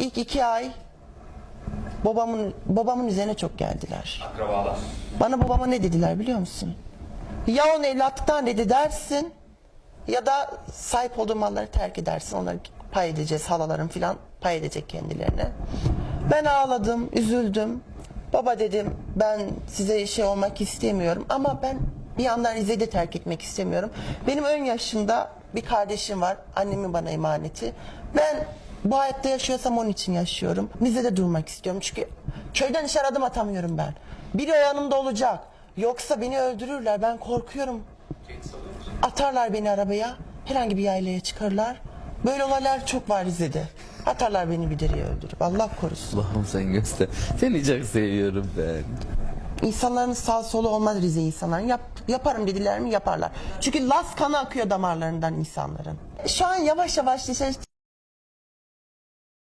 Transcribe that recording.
ilk iki ay babamın babamın üzerine çok geldiler. Akrabalar. Bana babama ne dediler biliyor musun? Ya onu evlatlıktan dedi dersin ya da sahip olduğun malları terk edersin. Onları pay edeceğiz halaların filan pay edecek kendilerine. Ben ağladım, üzüldüm. Baba dedim ben size şey olmak istemiyorum ama ben bir yandan Rize'yi de terk etmek istemiyorum. Benim ön yaşımda bir kardeşim var. Annemin bana emaneti. Ben bu hayatta yaşıyorsam onun için yaşıyorum. Rize'de durmak istiyorum. Çünkü köyden dışarı adım atamıyorum ben. Biri o yanımda olacak. Yoksa beni öldürürler. Ben korkuyorum. Atarlar beni arabaya. Herhangi bir yaylaya çıkarlar. Böyle olaylar çok var Rize'de. Atarlar beni bir dereye öldürüp. Allah korusun. Allah'ım sen göster. Seni çok seviyorum ben. İnsanların sağ solu olmaz Rize insanların. Yap, yaparım dediler mi yaparlar. Çünkü las kanı akıyor damarlarından insanların. Şu an yavaş yavaş dışarı